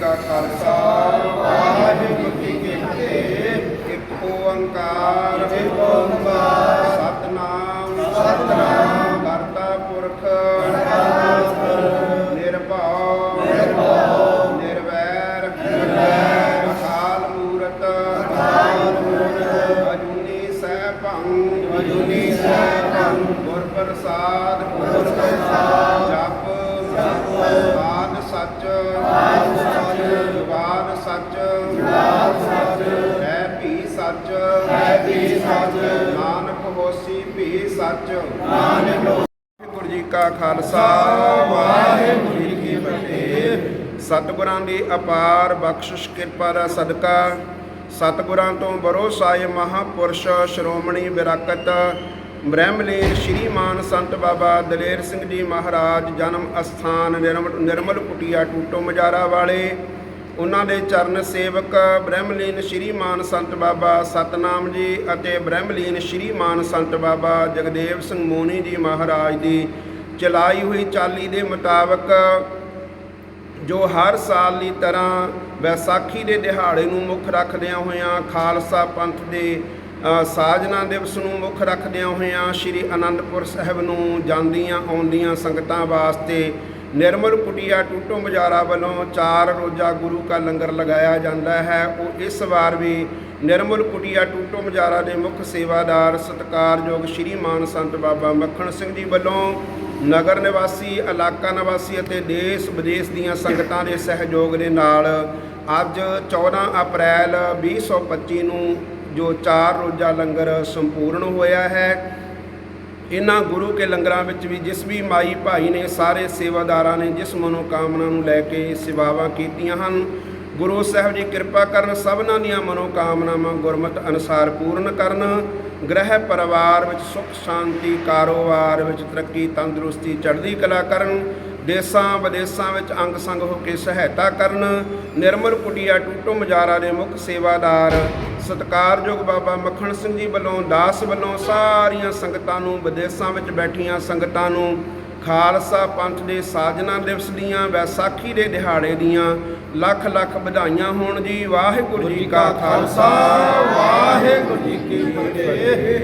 ਕਾ ਖਾਲਸਾ, ਵਾਹਿਗੁਰੂ ਜੀ ਕੀ ਫਤਿਹ। ਇੱਕ ਓੰਕਾਰ। ਇੱਕ ਓੰਕਾਰ ਸਤਨਾਮ ਸਤਨਾਮ। ਕਰਤਾ ਪੁਰਖ। ਨਿਰਭਉ। ਨਿਰਭਉ ਨਿਰਵੈਰ। ਨਿਰਵੈਰ ਅਕਾਲ ਮੂਰਤ। ਅਕਾਲ ਮੂਰਤ ਅਜੂਨੀ ਸੈਭੰ ਅਜੂਨੀ ਸੈਭੰ ਗੁਰ ਪ੍ਰਸਾਦ ਗੁਰ ਪ੍ਰਸਾਦ ਸੱਚ ਆਦ ਸੱਚ ਜੁਗਾਦ ਸੱਚ। ਹੈ ਭੀ ਸੱਚ। ਹੈ ਭੀ ਸੱਚ। ਨਾਨਕ ਹੋਸੀ ਭੀ ਸੱਚ। ਨਾਨਕ ਵਾਹਿਗੁਰੂ ਜੀ ਕਾ ਖਾਲਸਾ। ਵਾਹਿਗੁਰੂ ਜੀ ਕੀ ਫਤਿਹ। ਸਤਿਗੁਰਾਂ ਦੀ ਅਪਾਰ ਬਖਸ਼ਿਸ਼ ਕਿਰਪਾ ਦਾ ਸਦਕਾ। ਸਤਿਗੁਰਾਂ ਤੋਂ ਬਰੋਸਾਏ ਮਹਾਪੁਰਸ਼ ਸ਼੍ਰੋਮਣੀ ਵਿਰਾਕਤ ਬ੍ਰਹਮਲੀਨ ਸ਼੍ਰੀਮਾਨ ਸੰਤ ਬਾਬਾ ਦਲੇਰ ਸਿੰਘ ਜੀ ਮਹਾਰਾਜ, ਜਨਮ ਅਸਥਾਨ ਨਿਰਮਲ ਨਿਰਮਲ ਕੁਟੀਆ ਟੂਟੋ ਮਜਾਰਾ ਵਾਲੇ। ਉਹਨਾਂ ਦੇ ਚਰਨ ਸੇਵਕ ਬ੍ਰਹਮਲੀਨ ਸ਼੍ਰੀਮਾਨ ਸੰਤ ਬਾਬਾ ਸਤਨਾਮ ਜੀ ਅਤੇ ਬ੍ਰਹਮਲੀਨ ਸ਼੍ਰੀਮਾਨ ਸੰਤ ਬਾਬਾ ਜਗਦੇਵ ਸਿੰਘ ਮੋਨੀ ਜੀ ਮਹਾਰਾਜ ਦੀ ਚਲਾਈ ਹੋਈ ਚਾਲੀ ਦੇ ਮੁਤਾਬਕ, ਜੋ ਹਰ ਸਾਲ ਦੀ ਤਰ੍ਹਾਂ ਵਿਸਾਖੀ ਦੇ ਦਿਹਾੜੇ ਨੂੰ ਮੁੱਖ ਰੱਖਦਿਆਂ ਹੋਇਆਂ ਖਾਲਸਾ ਪੰਥ ਦੇ ਸਾਜਨਾ ਦਿਵਸ ਨੂੰ ਮੁੱਖ ਰੱਖਦਿਆਂ ਹੋਇਆਂ ਸ੍ਰੀ ਅਨੰਦਪੁਰ ਸਾਹਿਬ ਨੂੰ ਜਾਂਦੀਆਂ ਆਉਂਦੀਆਂ ਸੰਗਤਾਂ ਵਾਸਤੇ ਨਿਰਮਲ ਕੁਟੀਆ ਟੂਟੋ ਮਜਾਰਾ ਵੱਲੋਂ ਚਾਰ ਰੋਜ਼ਾ ਗੁਰੂ ਕਾ ਲੰਗਰ ਲਗਾਇਆ ਜਾਂਦਾ ਹੈ। ਉਹ ਇਸ ਵਾਰ ਵੀ ਨਿਰਮਲ ਕੁਟੀਆ ਟੂਟੋ ਮਜਾਰਾ ਦੇ ਮੁੱਖ ਸੇਵਾਦਾਰ ਸਤਿਕਾਰਯੋਗ ਸ਼੍ਰੀ ਮਾਨ ਸੰਤ ਬਾਬਾ ਮੱਖਣ ਸਿੰਘ ਜੀ ਵੱਲੋਂ ਨਗਰ ਨਿਵਾਸੀ, ਇਲਾਕਾ ਨਿਵਾਸੀ ਅਤੇ ਦੇਸ਼ ਵਿਦੇਸ਼ ਦੀਆਂ ਸੰਗਤਾਂ ਦੇ ਸਹਿਯੋਗ ਦੇ ਨਾਲ ਅੱਜ 14 ਅਪ੍ਰੈਲ 2025 ਨੂੰ ਜੋ ਚਾਰ ਰੋਜ਼ਾ ਲੰਗਰ ਸੰਪੂਰਨ ਹੋਇਆ ਹੈ। ਇਹਨਾਂ ਗੁਰੂ ਕੇ ਲੰਗਰਾਂ ਵਿੱਚ ਵੀ ਜਿਸ ਵੀ ਮਾਈ ਭਾਈ ਨੇ, ਸਾਰੇ ਸੇਵਾਦਾਰਾਂ ਨੇ ਜਿਸ ਮਨੋਕਾਮਨਾ ਨੂੰ ਲੈ ਕੇ ਸੇਵਾਵਾਂ ਕੀਤੀਆਂ ਹਨ, ਗੁਰੂ ਸਾਹਿਬ ਜੀ ਕਿਰਪਾ ਕਰਨ ਸਭਨਾਂ ਦੀਆਂ ਮਨੋਕਾਮਨਾਵਾਂ ਗੁਰਮਤ ਅਨੁਸਾਰ ਪੂਰਨ ਕਰਨ। ਗ੍ਰਹਿ ਪਰਿਵਾਰ ਵਿੱਚ ਸੁਖ, ਸ਼ਾਂਤੀ, ਕਾਰੋਬਾਰ ਵਿੱਚ ਤਰੱਕੀ, ਤੰਦਰੁਸਤੀ, ਚੜ੍ਹਦੀ ਕਲਾ ਕਰਨ। ਦੇਸਾਂ ਵਿਦੇਸਾਂ ਵਿੱਚ ਅੰਗ ਸੰਗ ਹੋ ਕੇ ਸਹਾਇਤਾ ਕਰਨ, ਨਿਰਮਲ ਕੁਟੀਆ ਟੂਟੋ ਮਜਾਰਾ ਦੇ ਮੁੱਖ ਸੇਵਾਦਾਰ, ਸਤਿਕਾਰਯੋਗ ਬਾਬਾ ਮੱਖਣ ਸਿੰਘ ਜੀ ਵੱਲੋਂ, ਦਾਸ ਵੱਲੋਂ ਸਾਰੀਆਂ ਸੰਗਤਾਂ ਨੂੰ, ਵਿਦੇਸਾਂ ਵਿੱਚ ਬੈਠੀਆਂ ਸੰਗਤਾਂ ਨੂੰ ਖਾਲਸਾ ਪੰਥ ਦੇ ਸਾਜਨਾ ਦਿਵਸ ਦੀਆਂ, ਵੈਸਾਖੀ ਦੇ ਦਿਹਾੜੇ ਦੀਆਂ ਲੱਖ ਲੱਖ ਵਧਾਈਆਂ ਹੋਣ ਜੀ। ਵਾਹਿਗੁਰੂ ਜੀ ਕਾ ਖਾਲਸਾ, ਵਾਹਿਗੁਰੂ ਜੀ ਕੀ ਫਤਿਹ।